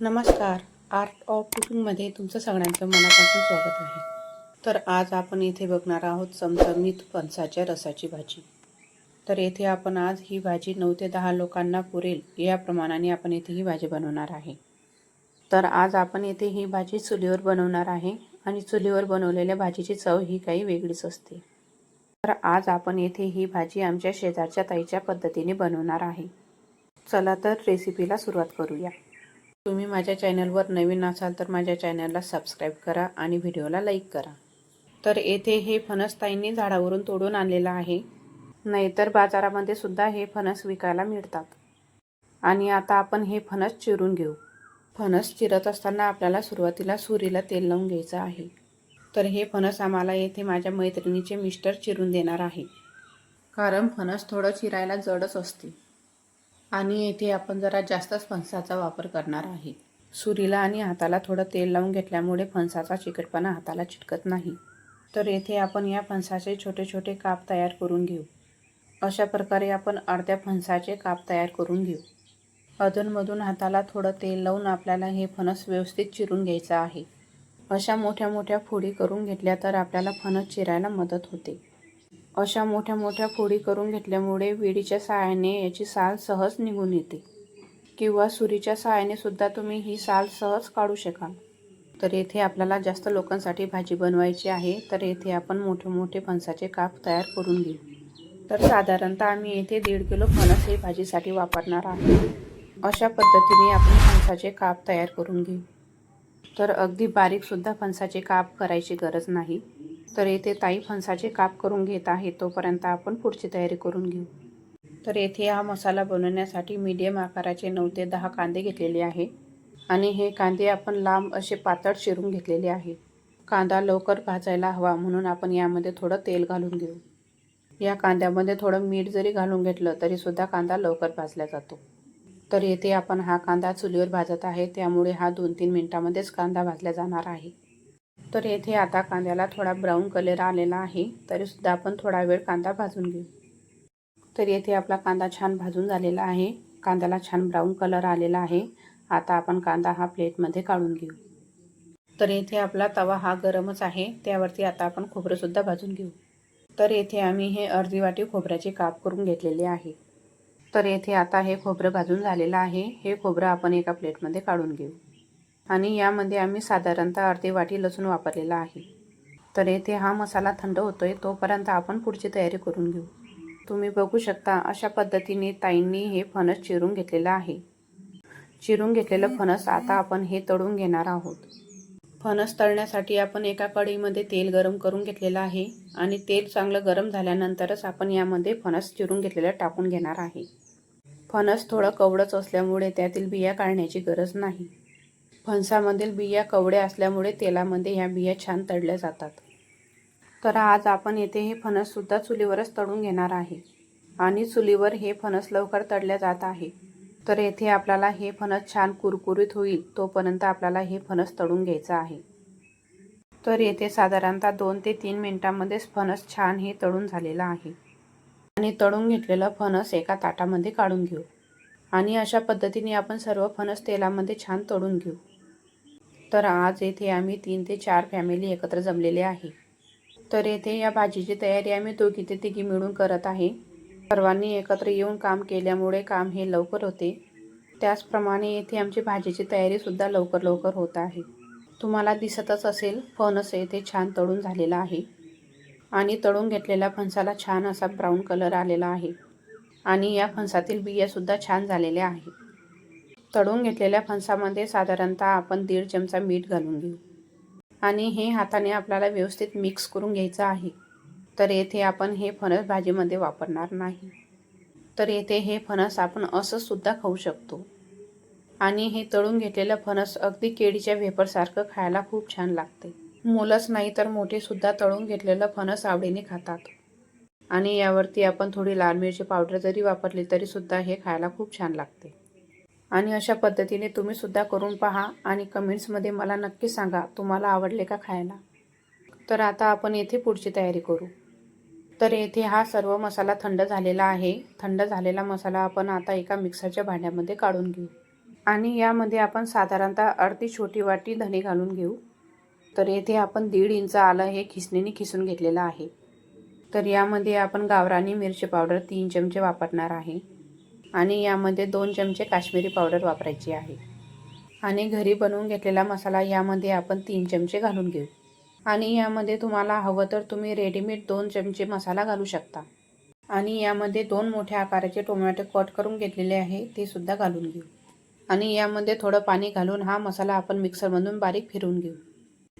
नमस्कार. Art of कुकिंगमध्ये तुमचं सगळ्यांचं मनापासून स्वागत आहे. तर आज आपण इथे बघणार आहोत चमचमीत फणसाच्या रसाची भाजी. तर येथे आपण आज ही भाजी नऊ ते दहा लोकांना पुरेल या प्रमाणाने आपण येथे ही भाजी बनवणार आहे. तर आज आपण येथे ही भाजी चुलीवर बनवणार आहे आणि चुलीवर बनवलेल्या भाजीची चव ही काही वेगळीच असते. तर आज आपण येथे ही भाजी आमच्या शेजारच्या ताईच्या पद्धतीने बनवणार आहे. चला तर रेसिपीला सुरुवात करूया. तुम्ही माझ्या चॅनलवर नवीन असाल तर माझ्या चॅनलला सबस्क्राईब करा आणि व्हिडिओला लाईक करा. तर येथे हे फणस ताईंनी झाडावरून तोडून आणलेलं आहे. नाहीतर बाजारामध्ये सुद्धा हे फणस विकायला मिळतात. आणि आता आपण हे फणस चिरून घेऊ. फणस चिरत असताना आपल्याला सुरुवातीला सुरीला तेल लावून घ्यायचं आहे. तर हे फणस आम्हाला येथे माझ्या मैत्रिणीचे मिस्टर चिरून देणार आहे. कारण फणस थोडं चिरायला जडच असते. आणि येथे आपण जरा जास्तच फणसाचा वापर करणार आहे. सुरीला आणि हाताला थोडं तेल लावून घेतल्यामुळे फणसाचा चिकटपणा हाताला चिटकत नाही. तर येथे आपण या फणसाचे छोटे छोटे काप तयार करून घेऊ. अशा प्रकारे आपण अर्ध्या फणसाचे काप तयार करून घेऊ. अधूनमधून हाताला थोडं तेल लावून आपल्याला हे फणस व्यवस्थित चिरून घ्यायचं आहे. अशा मोठ्या मोठ्या फोडी करून घेतल्या तर आपल्याला फणस चिरायला मदत होते. अशा मोठ्या मोठ्या फोडी करून घेतल्यामुळे विडीच्या सहाय्याने याची साल सहज निघून येते. किंवा सुरीच्या सहाय्याने सुद्धा तुम्ही ही साल सहज काढू शकाल. तर येथे आपल्याला जास्त लोकांसाठी भाजी बनवायची आहे तर येथे आपण मोठे मोठे फणसाचे काप तयार करून घेऊ. तर साधारणतः आम्ही येथे दीड किलो फणस हे भाजीसाठी वापरणार आहोत अशा पद्धतीने आपण फणसाचे काप तयार करून घेऊ. तर अगदी बारीकसुद्धा फणसाचे काप करायची गरज नाही. तर येथे ताई फणसाचे काप करून घेत आहे तोपर्यंत आपण पुढची तयारी करून घेऊ. तर येथे हा मसाला बनवण्यासाठी मीडियम आकाराचे नऊ ते दहा कांदे घेतलेले आहे. आणि हे कांदे आपण लांब असे पातळ चिरून घेतलेले आहे. कांदा लवकर भाजायला हवा म्हणून आपण यामध्ये थोडं तेल घालून घेऊ. या कांद्यामध्ये थोडं मीठ जरी घालून घेतलं तरीसुद्धा कांदा लवकर भाजला जातो. तर येथे आपण हा कांदा चुलीवर भाजत आहे त्यामुळे हा दोन तीन मिनटामध्येच कांदा भाजला जाणार आहे. तर येथे आता कांद्याला थोडा ब्राऊन कलर आलेला आहे. तरीसुद्धा आपण थोडा वेळ कांदा भाजून घेऊ. तर येथे आपला कांदा छान भाजून झालेला आहे. कांद्याला छान ब्राऊन कलर आलेला आहे. आता आपण कांदा हा प्लेटमध्ये काढून घेऊ. तर येथे आपला तवा हा गरमच आहे. त्यावरती आता आपण खोबरंसुद्धा भाजून घेऊ. तर येथे आम्ही हे अर्धी वाटी खोबऱ्याचे काप करून घेतलेले आहे. तर येथे आता हे खोबरं भाजून झालेलं आहे. हे खोबरं आपण एका प्लेटमध्ये काढून घेऊ. आणि यामध्ये आम्ही साधारणतः अर्धी वाटी लसूण वापरलेला आहे. तर येथे हा मसाला थंड होतो आहे तोपर्यंत आपण पुढची तयारी करून घेऊ. तुम्ही बघू शकता अशा पद्धतीने ताईंनी हे फणस चिरून घेतलेलं आहे. चिरून घेतलेलं फणस आता आपण हे तळून घेणार आहोत. फणस तळण्यासाठी आपण एका कढईमध्ये तेल गरम करून घेतलेलं आहे आणि तेल चांगलं गरम झाल्यानंतरच आपण यामध्ये फणस चिरून घेतलेलं टाकून घेणार आहे. फणस थोडं कवडच असल्यामुळे त्यातील बिया काढण्याची गरज नाही. फणसामधील बिया कवड्या असल्यामुळे तेलामध्ये ह्या बिया छान तळल्या जातात. तर आज आपण येथे हे फणससुद्धा चुलीवरच तळून घेणार आहे. आणि चुलीवर हे फणस लवकर तळल्या जात आहे. तर येथे आपल्याला हे फणस छान कुरकुरीत होईल तोपर्यंत आपल्याला हे फणस तळून घ्यायचं आहे. तर येथे साधारणतः दोन ते तीन मिनटांमध्येच फणस छान हे तळून झालेलं आहे. आणि तळून घेतलेलं फणस एका ताटामध्ये काढून घेऊ. आणि अशा पद्धतीने आपण सर्व फणस तेलामध्ये छान तळून घेऊ. तर आज येथे आम्ही तीन ते चार फॅमिली एकत्र जमलेले आहे. तर येथे या भाजीची तयारी आम्ही दोघी ते तिघी मिळून करत आहे. सर्वांनी एकत्र येऊन काम केल्यामुळे काम हे लवकर होते. त्याचप्रमाणे येथे आमची भाजीची तयारीसुद्धा लवकर लवकर होत आहे. तुम्हाला दिसतच असेल फणस येथे छान तळून झालेला आहे. आणि तळून घेतलेल्या फणसाला छान असा ब्राऊन कलर आलेला आहे. आणि या फणसातील बियासुद्धा छान झालेल्या आहे तळून घेतलेल्या फणसामध्ये साधारणतः आपण दीड चमचा मीठ घालून घेऊ. आणि हे हाताने आपल्याला व्यवस्थित मिक्स करून घ्यायचं आहे. तर येथे आपण हे फणस भाजीमध्ये वापरणार नाही. तर येथे हे फणस आपण असं सुद्धा खाऊ शकतो. आणि हे तळून घेतलेलं फणस अगदी केळीच्या वेपरसारखं खायला खूप छान लागते. मुलंच नाही तर मोठेसुद्धा तळून घेतलेलं फणस आवडीने खातात. आणि यावरती आपण थोडी लाल मिरची पावडर जरी वापरली तरीसुद्धा हे खायला खूप छान लागते. आणि अशा पद्धतीने तुम्ही सुद्धा करून पहा आणि कमेंट्समध्ये मला नक्की सांगा तुम्हाला आवडले का खायला. तर आता आपण येथे पुढची तयारी करू. तर येथे हा सर्व मसाला थंड झालेला आहे. थंड झालेला मसाला आपण आता एका मिक्सरच्या भांड्यामध्ये काढून घेऊ. आणि यामध्ये आपण साधारणतः अर्धी छोटी वाटी धणे घालून घेऊ. तर येथे आपण दीड इंच आलं हे खिसणीने खिसून घेतलेलं आहे. तर यामध्ये आपण गावरानी मिरची पावडर तीन चमचे वापरणार आहे. आणि यामध्ये दोन चमचे काश्मीरी पावडर वापरायची आहे. आणि घरी बनवून घेतलेला मसाला यामध्ये आपण तीन चमचे घालून घेऊ. आणि यामध्ये तुम्हाला हवं तर तुम्ही रेडीमेड दोन चमचे मसाला घालू शकता. आणि यामध्ये दोन मोठ्या आकाराचे टोमॅटो कट करून घेतलेले आहे ते सुद्धा घालून घेऊ. आणि यामध्ये थोडं पाणी घालून हा मसाला आपण मिक्सरमधून बारीक फिरवून घेऊ.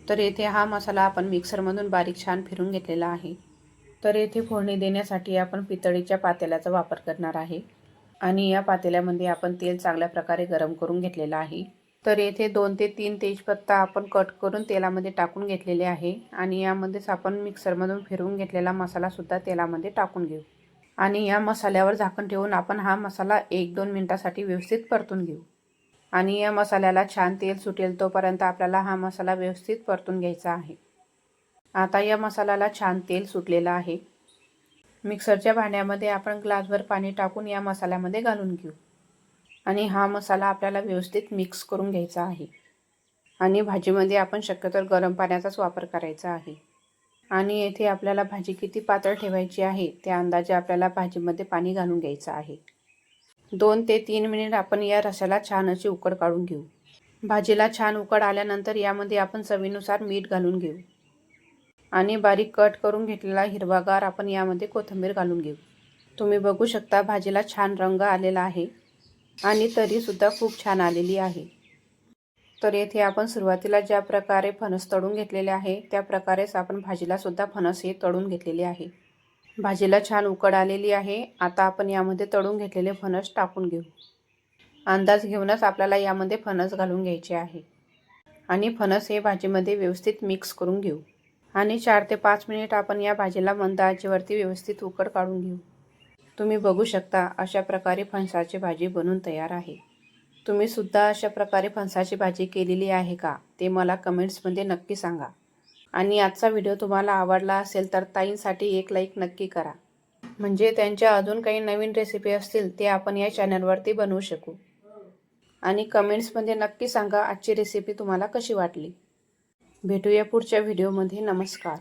तर येथे हा मसाला आपण मिक्सरमधून बारीक छान फिरून घेतलेला आहे. तर येथे फोडणी देण्यासाठी आपण पितळीच्या पातेल्याचा वापर करणार आहे. आणि या पातेल्यामध्ये आपण तेल चांगल्या प्रकारे गरम करून घेतलेलं आहे. तर येथे दोन ते तीन तेजपत्ता आपण कट करून तेलामध्ये टाकून घेतलेले आहे. आणि यामध्येच आपण मिक्सरमधून फिरवून घेतलेला मसालासुद्धा तेलामध्ये टाकून घेऊ. आणि या मसाल्यावर झाकण ठेवून आपण हा मसाला एक दोन मिनटासाठी व्यवस्थित परतून घेऊ. आणि या मसाल्याला छान तेल सुटेल तोपर्यंत आपल्याला हा मसाला व्यवस्थित परतून घ्यायचा आहे. आता या मसाल्याला छान तेल सुटलेलं आहे. मिक्सरच्या भांड्यामध्ये आपण ग्लासभर पाणी टाकून या मसाल्यामध्ये घालून घेऊ. आणि हा मसाला आपल्याला व्यवस्थित मिक्स करून घ्यायचा आहे. आणि भाजीमध्ये आपण शक्यतो गरम पाण्याचाच वापर करायचा आहे. आणि येथे आपल्याला भाजी किती पातळ ठेवायची आहे त्या अंदाजे आपल्याला भाजीमध्ये पाणी घालून घ्यायचं आहे. दोन ते तीन मिनिट आपण या रसाला छान अशी उकड काढून घेऊ. भाजीला छान उकड आल्यानंतर यामध्ये आपण चवीनुसार मीठ घालून घेऊ. आणि बारीक कट करून घेतलेला हिरवागार आपण यामध्ये कोथिंबीर घालून घेऊ. तुम्ही बघू शकता भाजीला छान रंग आलेला आहे आणि तरीसुद्धा खूप छान आलेली आहे. तर येथे आपण सुरुवातीला ज्या प्रकारे फणस तळून घेतलेले आहे त्या प्रकारेच आपण भाजीलासुद्धा फणस हे तळून घेतलेले आहे. भाजीला छान उकड आलेली आहे. आता आपण यामध्ये तळून घेतलेले फणस टाकून घेऊ. अंदाज घेऊनच आपल्याला यामध्ये फणस घालून घ्यायचे आहे. आणि फणस हे भाजीमध्ये व्यवस्थित मिक्स करून घेऊ. आणि चार ते पाच मिनिट आपण या भाजीला मंद आचेवरती व्यवस्थित उकड काढून घेऊ. तुम्ही बघू शकता अशा प्रकारे फणसाची भाजी बनून तयार आहे. तुम्ही सुद्धा अशा प्रकारे फणसाची भाजी केलेली आहे का ते मला कमेंट्समध्ये नक्की सांगा. आणि आजचा व्हिडिओ तुम्हाला आवडला असेल तर ताईंसाठी एक लाईक नक्की करा. म्हणजे त्यांच्या अजून काही नवीन रेसिपी असतील ते आपण या चॅनलवरती बनवू शकू. आणि कमेंट्समध्ये नक्की सांगा आजची रेसिपी तुम्हाला कशी वाटली. भेटूया पुढच्या व्हिडिओमध्ये. नमस्कार.